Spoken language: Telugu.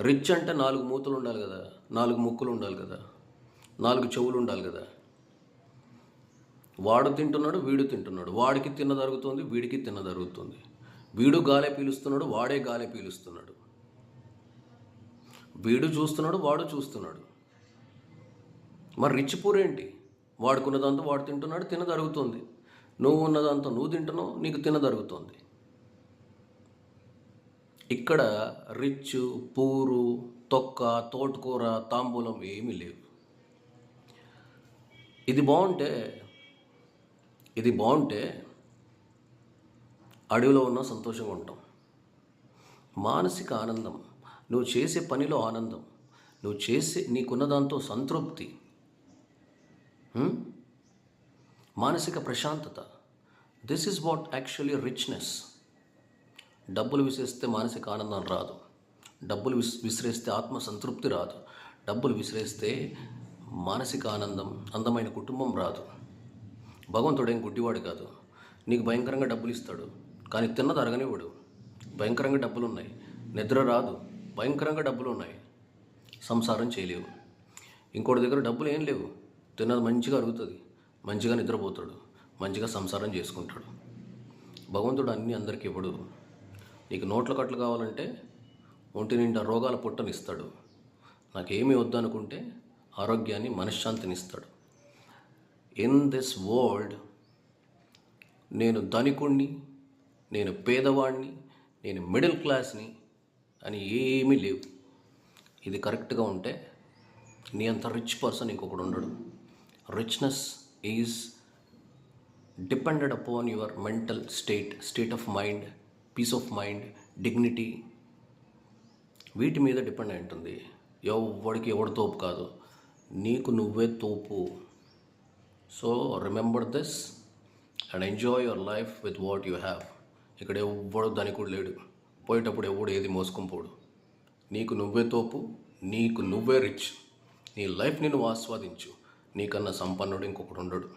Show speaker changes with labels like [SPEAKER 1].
[SPEAKER 1] రిచ్ అంటే నాలుగు మూతలు ఉండాలి కదా నాలుగు ముక్కులు ఉండాలి కదా నాలుగు చెవులు ఉండాలి కదా. వాడు తింటున్నాడు వీడు తింటున్నాడు. వాడికి తిన్న జరుగుతుంది వీడికి తిన్న జరుగుతుంది. వీడు గాలే పీలుస్తున్నాడు వాడే గాలే పీలుస్తున్నాడు. వీడు చూస్తున్నాడు వాడు చూస్తున్నాడు. మరి రిచ్ పూర్ ఏంటి? వాడుకున్నదంతా వాడు తింటున్నాడు తిన జరుగుతుంది. నువ్వు ఉన్నదంతా నువ్వు తింటున్నావు నీకు తిన జరుగుతుంది. ఇక్కడ రిచ్ పూరు తొక్క తోటకూర తాంబూలం ఏమీ లేవు. ఇది బాగుంటే ఇది బాగుంటే అడవిలో ఉన్న సంతోషంగా ఉంటాం. మానసిక ఆనందం నువ్వు చేసే పనిలో ఆనందం నువ్వు చేసే నీకున్న దాంతో సంతృప్తి మానసిక ప్రశాంతత. This is what actually richness డబ్బులు విసిరిస్తే మానసిక ఆనందం రాదు. డబ్బులు విస్ విసిరేస్తే ఆత్మ సంతృప్తి రాదు. డబ్బులు విసిరేస్తే మానసిక ఆనందం అందమైన కుటుంబం రాదు. భగవంతుడేం గుడ్డివాడు కాదు. నీకు భయంకరంగా డబ్బులు ఇస్తాడు. కానీ తిన్నది అరగనివాడు భయంకరంగా డబ్బులు ఉన్నాయి నిద్ర రాదు. భయంకరంగా డబ్బులు ఉన్నాయి సంసారం చేయలేవు. ఇంకోటి దగ్గర డబ్బులు ఏం లేవు. తిన్నది మంచిగా అరుగుతుంది. మంచిగా నిద్రపోతాడు. మంచిగా సంసారం చేసుకుంటాడు. భగవంతుడు అన్నీ అందరికీ ఇవ్వడు. నీకు నోట్ల కట్లు కావాలంటే ఒంటి నిండా రోగాల పుట్టనిస్తాడు. నాకేమీ వద్దనుకుంటే ఆరోగ్యాన్ని మనశ్శాంతిని ఇస్తాడు ఇన్ దిస్ వరల్డ్ నేను ధనికుణ్ణి నేను పేదవాడిని నేను మిడిల్ క్లాస్ని అని ఏమీ లేవు. ఇది కరెక్ట్గా ఉంటే నీ అంత రిచ్ పర్సన్ ఇంకొకడు ఉండడు. Richness is depended upon your mental state state of mind peace of mind dignity వీటి మీద డిపెండ్ అయి ఉంటుంది ఎవడికి ఎవడు తోపు కాదు. నీకు నువ్వే తోపు. So remember this and enjoy your life with what you have. ఇక్కడ ఎవ్వడు ధనికుడు లేడు. పోయేటప్పుడు ఎవడు ఏది మోసుకొని పోడు. నీకు నువ్వే తోపు నీకు నువ్వే రిచ్ నీ లైఫ్ని నువ్వు ఆస్వాదించు. నీకన్నా సంపన్నుడు ఇంకొకడు ఉండడు.